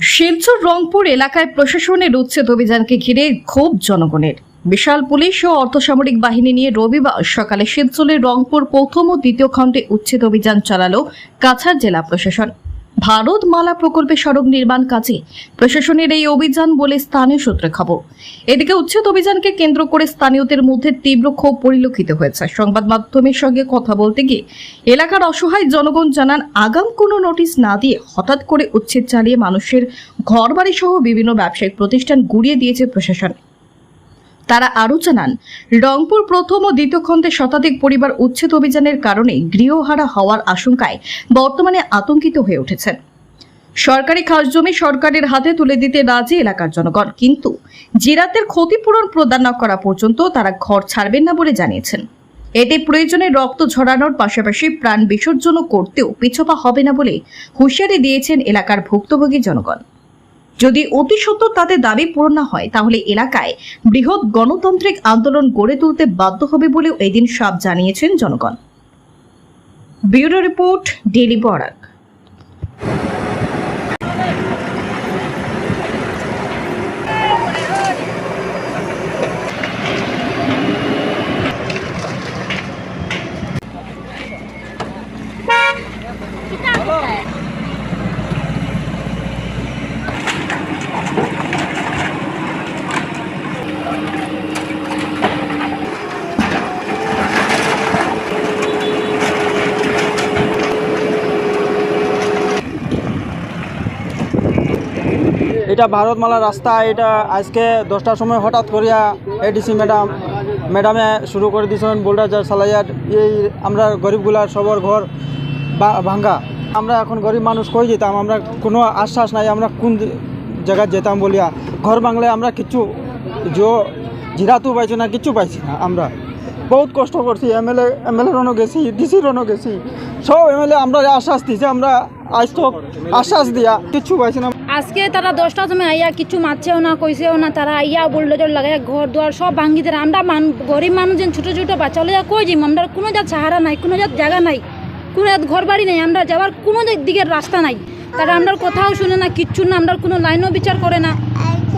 শিলচর, রংপুর এলাকায় প্রশাসনের উচ্ছেদ অভিযানকে ঘিরে ক্ষোভ জনগণের। বিশাল পুলিশ ও অর্ধসামরিক বাহিনী নিয়ে রবিবার সকালে শিলচরের রংপুর প্রথম ও দ্বিতীয় খণ্ডে উচ্ছেদ অভিযান চালালো কাছাড় জেলা প্রশাসন। ভারত মালা প্রকল্পে সড়ক নির্মাণ কাজে প্রশাসনের এই অভিযান বলে স্থানীয় সূত্রে খবর। এদিকে উচ্ছেদ অভিযানকে কেন্দ্র করে স্থানীয়দের মধ্যে তীব্র ক্ষোভ পরিলক্ষিত হয়েছে। সংবাদ মাধ্যমের সঙ্গে কথা বলতে গিয়ে এলাকার অসহায় জনগণ জানান, আগাম কোনো নোটিশ না দিয়ে হঠাৎ করে উচ্ছেদ চালিয়ে মানুষের ঘরবাড়ি সহ বিভিন্ন ব্যবসায়িক প্রতিষ্ঠান গুড়িয়ে দিয়েছে প্রশাসন। তারা আরও জানান, রংপুর প্রথম ও দ্বিতীয় খণ্ডে শতাধিক পরিবার উচ্ছেদ অভিযানের কারণে গৃহহারা হওয়ার আশঙ্কায় বর্তমানে আতঙ্কিত হয়ে উঠেছেন সরকারি খাস জমি সরকারের হাতে তুলে দিতে রাজি এলাকার জনগণ, কিন্তু জিরাতের ক্ষতিপূরণ প্রদান না করা পর্যন্ত তারা ঘর ছাড়বেন না বলে জানিয়েছেন। এতে প্রয়োজনে রক্ত ঝরানোর পাশাপাশি প্রাণ বিসর্জনও করতেও পিছপা হবে না বলে হুঁশিয়ারি দিয়েছেন এলাকার ভুক্তভোগী জনগণ। যদি অতি সত্য তাদের দাবি পূরণ না হয়, তাহলে এলাকায় বৃহৎ গণতান্ত্রিক আন্দোলন গড়ে তুলতে বাধ্য হবে বলেও এদিন সাপ জানিয়েছেন জনগণ। Bureau report daily Barak. এটা ভারতমালা রাস্তা, এটা আজকে দশটার সময় হঠাৎ করিয়া এডিসি ম্যাডাম, ম্যাডামে শুরু করে দিয়েছেন বোল্ডার সালাইয়ার, এই আমরা গরিবগুলার সবর ঘর ভাঙ্গা। আমরা এখন গরিব মানুষ কই যেতাম? আমরা কোনো আশ্বাস নাই, আমরা কোন জায়গায় যেতাম বলিয়া। ঘর বাংলে আমরা কিচ্ছু জো, জিরাতও পাইছি না, কিচ্ছু পাইছি না আমরা। বহুত কষ্ট করছি, এম এল এ, এম এল রনও গেছি গেছি। সব এমএলএ আমরা আশ্বাস দিয়েছি আমরা আজ তো আশ্বাস দিয়া কিচ্ছু পাইছি না। আজকে তারা দশটার সময় আইয়া কিছু মারছেও না, কইছেও না, তারা আইয়া বুলডোজার লাগাইয়া ঘর দুয়ার সব ভাঙ্গি দিলে আমরা মান, গরিব মানুষ যেন ছোটো ছোটো বাচ্চা হলে কই যাই আমরা কোনো জাত সাহারা নাই, কোনো জাত জায়গা নাই, কোনো জাত ঘর বাড়ি নাই, আমরা যাওয়ার কোনো দিক- দিকের রাস্তা নাই। তারা আমরা কোথাও শুনে না, কিচ্ছু না আমরা কোনো লাইনও বিচার করে না।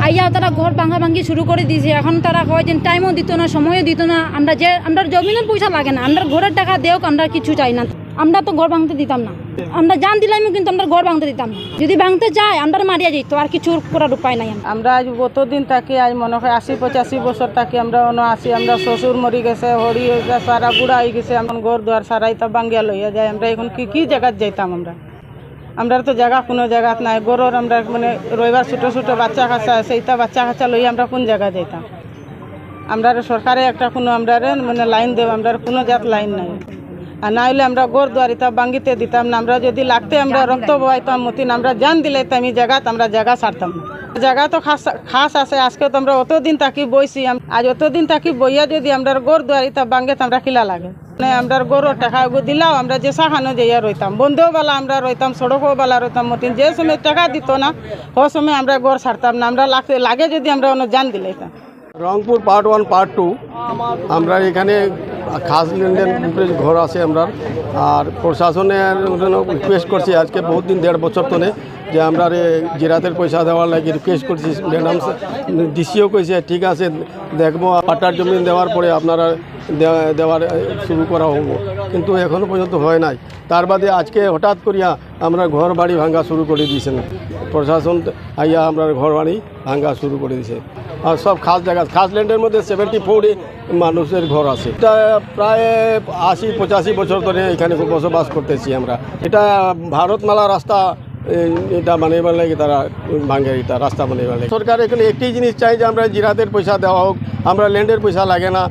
আইয়া তারা ঘর ভাঙা ভাঙ্গি শুরু করে দিয়েছে এখন তারা হয় যে টাইমও দিত না, সময়ও দিত না। আমরা যে আমরা জমিনের পয়সা লাগে না। আমরা ঘরের টাকা দেওক, আমরা কিছু চাই না। আমরা তো ঘর ভাঙতে দিতাম না। আমরা জান দিলামও কিন্তু আমরা ঘর ভাঙতে দিতাম না। যদি ভাঙতে যায় আমরা মারিয়া যেত আর কিছু করার উপায় নাই আমরা। আজ কতদিন থাকি, আজ মনে হয় আশি, পঁচাশি বছর থাকি। আমরা অন্য আসি আমরা শ্বশুর মরি গেছে, হরি হয়ে গেছে, সারা বুড়া হয়ে গেছে। এমন ঘর দুয়ার সারাই তো বাঙ্গিয়া লইয়া যায়। আমরা এখন কি কি জায়গাত যাইতাম আমরা? আমরা তো জায়গা কোনো জায়গাত নাই। গরুর আমরা মানে রবিবার ছোটো ছোটো বাচ্চা কাচ্চা এইটা বাচ্চা কাচ্চা লইয়া আমরা কোন জায়গা যাইতাম? আমরা সরকারে একটা কোনো আমরা মানে লাইন দেব আমরা কোনো জাত লাইন নাই। আর না হলে আমরা গোর দুয়ারিতা বাঙ্গিতে দিতাম না আমরা যদি লাগতে আমরা রক্ত বয়াইতাম মতিন আমরা জান দিলে তো আমি জায়গাত আমরা জায়গা ছাড়তাম না। জায়গা তো খাস খাস আছে আজকে তো আমরা অতদিন তাকি বইছি আজ অতদিন তাকি বইয়া যদি আমরা গোর দুয়ারিতা বাঙ্গে তো আমরা খিলা লাগে। আমরা গরুর টাকা দিলাও, আমরা যে সাহানো যাইয়া রইতাম। বন্ধও বেলা আমরা রইতাম সড়কও বেলা রইতাম, মতিন। যে সময় টাকা দিত না, ও সময় আমরা গোর ছাড়তাম না, আমরা লাগে যদি আমরা অন্য জান দিলে Rangpur part one part two আমরা এখানে খাস ঘর আছে আমরা আর প্রশাসনের রিকোয়েস্ট করছি, আজকে বহুত দিন, দেড় বছর ধরে যে আমরা জিরাতের পয়সা দেওয়ার লাগে রিকোয়েস্ট করছি ম্যাডাম ডিসিও কইছে, ঠিক আছে, দেখব, পাটার জমি দেওয়ার পরে আপনারা দেওয়া- দেওয়ার শুরু করা হব। কিন্তু এখনও পর্যন্ত হয় নাই। তার বাদে আজকে হঠাৎ করিয়া আমরা ঘর বাড়ি ভাঙ্গা শুরু করে দিয়েছেন। প্রশাসন আইয়া আমরা ঘর বাড়ি ভাঙ্গা শুরু করে দিয়েছে। আর সব খাস জায়গা, খাস ল্যান্ডের মধ্যে সেভেন্টি ফোরে মানুষের ঘর আছে। এটা প্রায় আশি, পঁচাশি বছর ধরে এখানে বসবাস করতেছি আমরা। এটা ভারতমালা রাস্তা এটা বানাইবার লাগে তারা ভাঙে, এটা রাস্তা বানাইবার লাগে সরকার এখানে একটি জিনিস চাই যে আমরা জিরাতের পয়সা দেওয়া হোক, আমরা ল্যান্ডের পয়সা লাগে না।